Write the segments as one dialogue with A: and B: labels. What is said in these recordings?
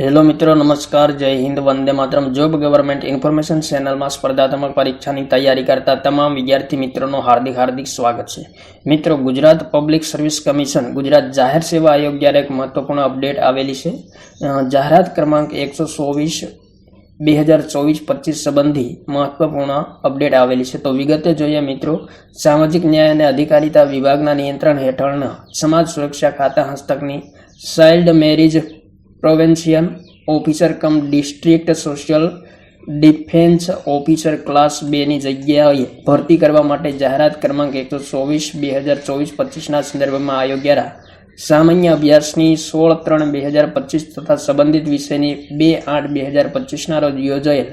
A: Hello મિત્રો, નમસ્કાર, જય હિન્દ, વંદે માતરમ. જોબ ગવર્મેન્ટ ઇન્ફોર્મેશન ચેનલમાં સ્પર્ધાત્મક પરીક્ષાની તૈયારી કરતા તમામ વિદ્યાર્થી મિત્રોનો હાર્દિક હાર્દિક સ્વાગત છે. મિત્રો, Gujarat public service commission, Gujarat જાહેર સેવા આયોગ દ્વારા એક મહત્વપૂર્ણ અપડેટ આવેલી છે જાહેરાત ક્રમાંક એકસો ચોવીસ બે હજાર ચોવીસ પચીસ સંબંધી મહત્વપૂર્ણ અપડેટ આવેલી છે. તો વિગતે જોઈએ મિત્રો, સામાજિક ન્યાય અને અધિકારીતા વિભાગના નિયંત્રણ હેઠળના સમાજ સુરક્ષા ખાતા હસ્તકની, child marriage prevention officer cum district social defence officer class બેની જગ્યાએ ભરતી કરવા માટે જાહેરાત ક્રમાંક એકસો ચોવીસ બે હજાર ચોવીસ પચીસના સંદર્ભમાં આયોગ્ય સામાન્ય અભ્યાસની સોળ ત્રણ બે હજાર પચીસ તથા સંબંધિત વિષયની બે આઠ બે હજાર પચીસના રોજ યોજાયેલ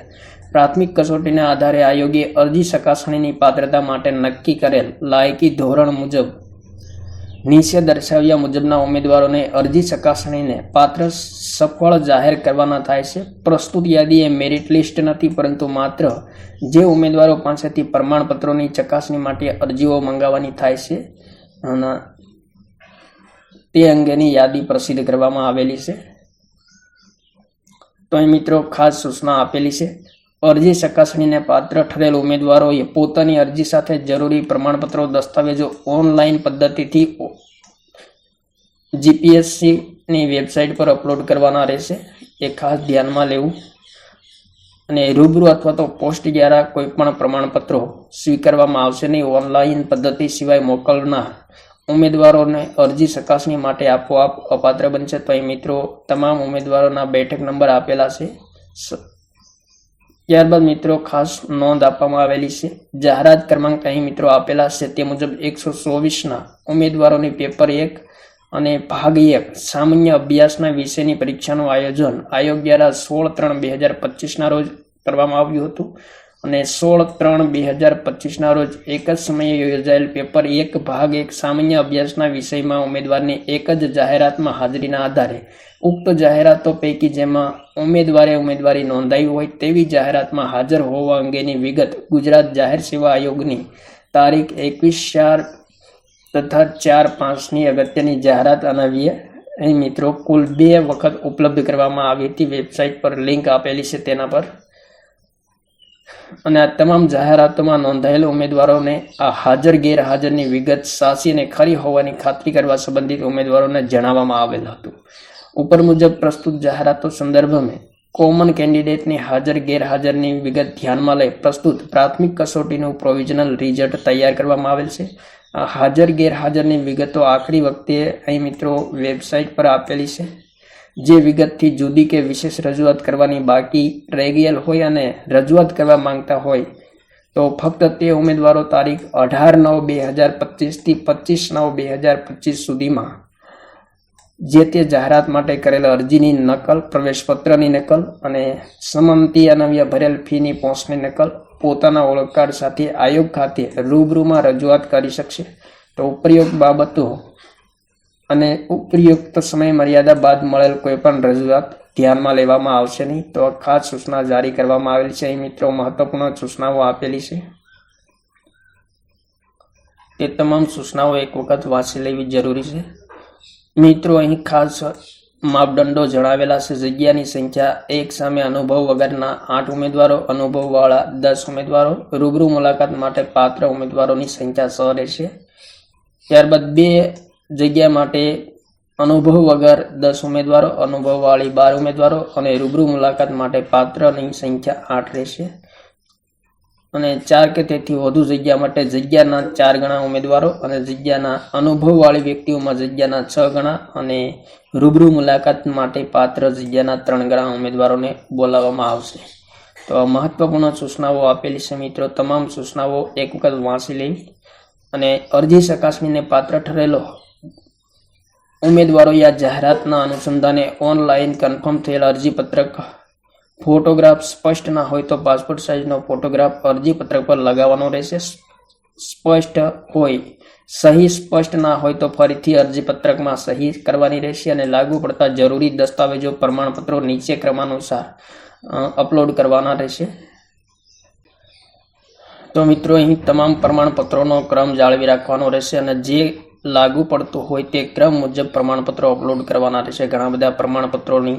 A: પ્રાથમિક કસોટીના આધારે આયોગે અરજી ચકાસણીની પાત્રતા માટે નક્કી કરેલ લાયકી ધોરણ મુજબ નીચે દર્શાવ્યા મુજબના ઉમેદવારોને અરજી ચકાસણીને પાત્ર સફળ જાહેર કરવાના થાય છે. પ્રસ્તુત યાદી એ મેરિટ લિસ્ટ નથી, પરંતુ માત્ર જે ઉમેદવારો પાસેથી પ્રમાણપત્રોની ચકાસણી માટે અરજીઓ મંગાવવાની થાય છે. તે અંગેની યાદી પ્રસિદ્ધ કરવામાં આવેલી છે. તો મિત્રો ખાસ સૂચના આપેલી છે. અરજી ચકાસણીને પાત્ર ઠરેલ ઉમેદવારોએ પોતાની અરજી સાથે જરૂરી પ્રમાણપત્રો, દસ્તાવેજો ઓનલાઈન પદ્ધતિથી જીપીએસસીની વેબસાઇટ પર અપલોડ કરવાના રહેશે. એ ખાસ ધ્યાનમાં લેવું. અને રૂબરૂ અથવા તો પોસ્ટ દ્વારા કોઈ પણ પ્રમાણપત્રો સ્વીકારવામાં આવશે નહીં. ઓનલાઈન પદ્ધતિ સિવાય મોકલનાર ઉમેદવારોને અરજી ચકાસણી માટે આપોઆપ અપાત્ર બનશે. તો એ મિત્રો, તમામ ઉમેદવારોના બેઠક નંબર આપેલા છે. ત્યારબાદ મિત્રો ખાસ નોંધ આપવામાં આવેલી છે. જાહેરાત ક્રમાંક અહીં મિત્રો આપેલા છે તે મુજબ એકસો ચોવીસના ઉમેદવારોની પેપર એક અને ભાગ એક સામાન્ય અભ્યાસના વિષયની પરીક્ષાનું આયોજન આયોગ દ્વારા સોળ ત્રણ બે હજાર પચીસના રોજ કરવામાં આવ્યું હતું. અને સોળ ત્રણ બે હજાર પચીસના રોજ એક જ સમયે યોજાયેલ પેપર એક ભાગ એક સામાન્ય અભ્યાસના વિષયમાં ઉમેદવારની એક જ જાહેરાતમાં હાજરીના આધારે ઉક્ત જાહેરાતો પૈકી જેમાં ઉમેદવારે ઉમેદવારી નોંધાઈ હોય તેવી જાહેરાતમાં હાજર હોવા અંગેની વિગત ગુજરાત જાહેર સેવા આયોગની તારીખ એકવીસ ચાર તથા ચાર પાંચની અગત્યની જાહેરાત અનાવીએ. અહીં મિત્રો, કુલ બે વખત ઉપલબ્ધ કરવામાં આવી હતી. વેબસાઇટ પર લિંક આપેલી છે તેના પર. અને આ તમામ જાહેરાતોમાં નોંધાયેલા ઉમેદવારોને આ હાજર, ગેરહાજરની વિગત સાચી અને ખરી હોવાની ખાતરી કરવા સંબંધિત ઉમેદવારોને જણાવવામાં આવેલ હતું. ઉપર મુજબ પ્રસ્તુત જાહેરાતો સંદર્ભમાં કોમન કેન્ડિડેટની હાજર, ગેરહાજરની વિગત ધ્યાનમાં લઈ પ્રસ્તુત પ્રાથમિક કસોટીનું પ્રોવિઝનલ રિઝલ્ટ તૈયાર કરવામાં આવેલ છે. આ હાજર, ગેરહાજરની વિગતો આખરી વખતે અહીં મિત્રો વેબસાઇટ પર આપેલી છે. જે વિગતથી જુદી કે વિશેષ રજૂઆત કરવાની બાકી રહી ગયેલ હોય અને રજૂઆત કરવા માંગતા હોય, તો ફક્ત તે ઉમેદવારો તારીખ અઢાર નવ બે હજાર પચીસથી પચીસ નવ બે હજાર પચીસ સુધીમાં, જે તે જાહેરાત માટે કરેલ અરજીની નકલ, પ્રવેશપત્રની નકલ અને સંમતિ અનવ્ય ભરેલ ફીની પહોંચની નકલ પોતાના ઓળખકાર્ડ સાથે આયોગ ખાતે રૂબરૂમાં રજૂઆત કરી શકશે. તો ઉપરયુક્ત બાબતો અને ઉપયુક્ત સમય મર્યાદા બાદ મળેલ કોઈ પણ રજૂઆત ધ્યાનમાં લેવામાં આવશે નહીં, તો ખાસ સૂચના જારી કરવામાં આવેલી છે. અહીં મિત્રો, મહત્વપૂર્ણ સૂચનાઓ આપેલી છે. તે તમામ સૂચનાઓ એક વખત વાંચી લેવી જરૂરી છે. મિત્રો, અહીં ખાસ માપદંડો જણાવેલા છે. જગ્યાની સંખ્યા એક સામે અનુભવ વગરના આઠ ઉમેદવારો, અનુભવવાળા દસ ઉમેદવારો, રૂબરૂ મુલાકાત માટે પાત્ર ઉમેદવારોની સંખ્યા સો રહેશે. ત્યારબાદ બે જગ્યા માટે અનુભવ વગર દસ ઉમેદવારો, અનુભવવાળી બાર ઉમેદવારો અને રૂબરૂ મુલાકાત માટે પાત્રની સંખ્યા આઠ રહેશે. અને ચાર કે તેથી વધુ જગ્યા માટે જગ્યાના ચાર ગણા ઉમેદવારો અને જગ્યાના અનુભવવાળી વ્યક્તિઓમાં જગ્યાના છ ગણા અને રૂબરૂ મુલાકાત માટે પાત્ર જગ્યાના ત્રણ ગણા ઉમેદવારોને બોલાવવામાં આવશે. તો આ મહત્વપૂર્ણ સૂચનાઓ આપેલી છે મિત્રો. તમામ સૂચનાઓ એક વખત વાંચી લેવી અને અરજી ચકાસણીને પાત્ર ઠરેલો. ઉમેદવારો આ જાહેરાતના અનુસંધાને ઓનલાઈન કન્ફર્મ થયેલ અરજીપત્રક ફોટોગ્રાફ સ્પષ્ટ ના હોય તો પાસપોર્ટ સાઇઝનો ફોટોગ્રાફ અરજીપત્રક પર લગાવવાનો રહેશે. સ્પષ્ટ હોય, સહી સ્પષ્ટ ના હોય તો ફરીથી અરજીપત્રકમાં સહી કરવાની રહેશે અને લાગુ પડતા જરૂરી દસ્તાવેજો પ્રમાણપત્રો નીચે ક્રમાનુસાર અપલોડ કરવાના રહેશે. તો મિત્રો, અહીં તમામ પ્રમાણપત્રોનો ક્રમ જાળવી રાખવાનો રહેશે અને જે લાગુ પડતું હોય તે ક્રમ મુજબ પ્રમાણપત્રો અપલોડ કરવાના રહેશે. ઘણા બધા પ્રમાણપત્રોની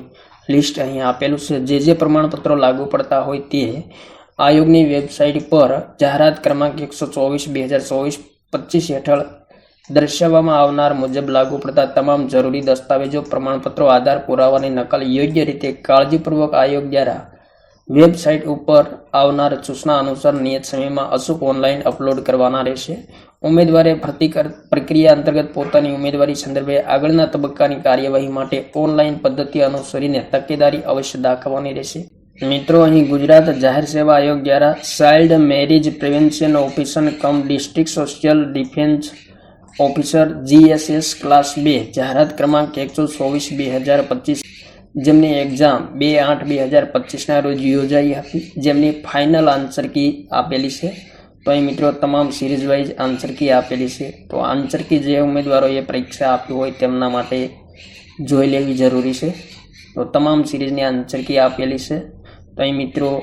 A: લિસ્ટ અહીં આપેલું છે. જે જે પ્રમાણપત્રો લાગુ પડતા હોય તે આયોગની વેબસાઇટ પર જાહેરાત ક્રમાંક એકસો ચોવીસ, બે હજાર ચોવીસ, પચીસ હેઠળ દર્શાવવામાં આવનાર મુજબ લાગુ પડતા તમામ જરૂરી દસ્તાવેજો, પ્રમાણપત્રો, આધાર પુરાવાની નકલ યોગ્ય રીતે કાળજીપૂર્વક આયોગ દ્વારા વેબસાઇટ ઉપર આવનાર સૂચના અનુસાર નિયત સમયમાં અચૂક ઓનલાઈન અપલોડ કરવાના રહેશે. ઉમેદવારે ભરતી પ્રક્રિયા અંતર્ગત પોતાની ઉમેદવારી સંદર્ભે આગળના તબક્કાની કાર્યવાહી માટે ઓનલાઈન પદ્ધતિ અનુસરીને તકેદારી અવશ્ય દાખવવાની રહેશે. મિત્રો, અહીં ગુજરાત જાહેર સેવા આયોગ દ્વારા child marriage prevention officer cum district social defence officer, GSS class બે, જાહેરાત ક્રમાંક એકસો ચોવીસ, બે હજાર પચીસ જેમની એક્ઝામ બે આઠ બે હજાર પચીસના રોજ યોજાઈ હતી, જેમની ફાઇનલ આન્સર કી આપેલી છે. તો અહીં મિત્રો, તમામ સિરીઝ વાઇઝ આન્સર કી આપેલી છે. તો આન્સર કી જે ઉમેદવારોએ પરીક્ષા આપી હોય તેમના માટે જોઈ લેવી જરૂરી છે. તો તમામ સિરીઝની આન્સર કી આપેલી છે. તો અહીં મિત્રો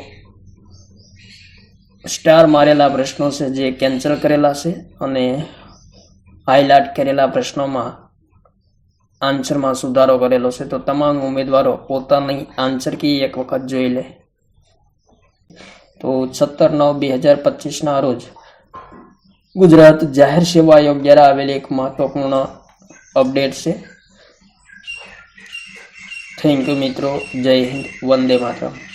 A: સ્ટાર મારેલા પ્રશ્નો છે જે કેન્સલ કરેલા છે અને હાઇલાઇટ કરેલા પ્રશ્નોમાં આન્સરમાં સુધારો કરેલો છે. તો તમામ ઉમેદવારો પોતાની આન્સર કી એક વખત જોઈ લે. તો સત્તર નવ બે હજાર પચીસના રોજ ગુજરાત જાહેર સેવા આયોગ દ્વારા આવેલી એક મહત્વપૂર્ણ અપડેટ છે. થેન્ક યુ મિત્રો. જય હિન્દ. વંદે માતરમ.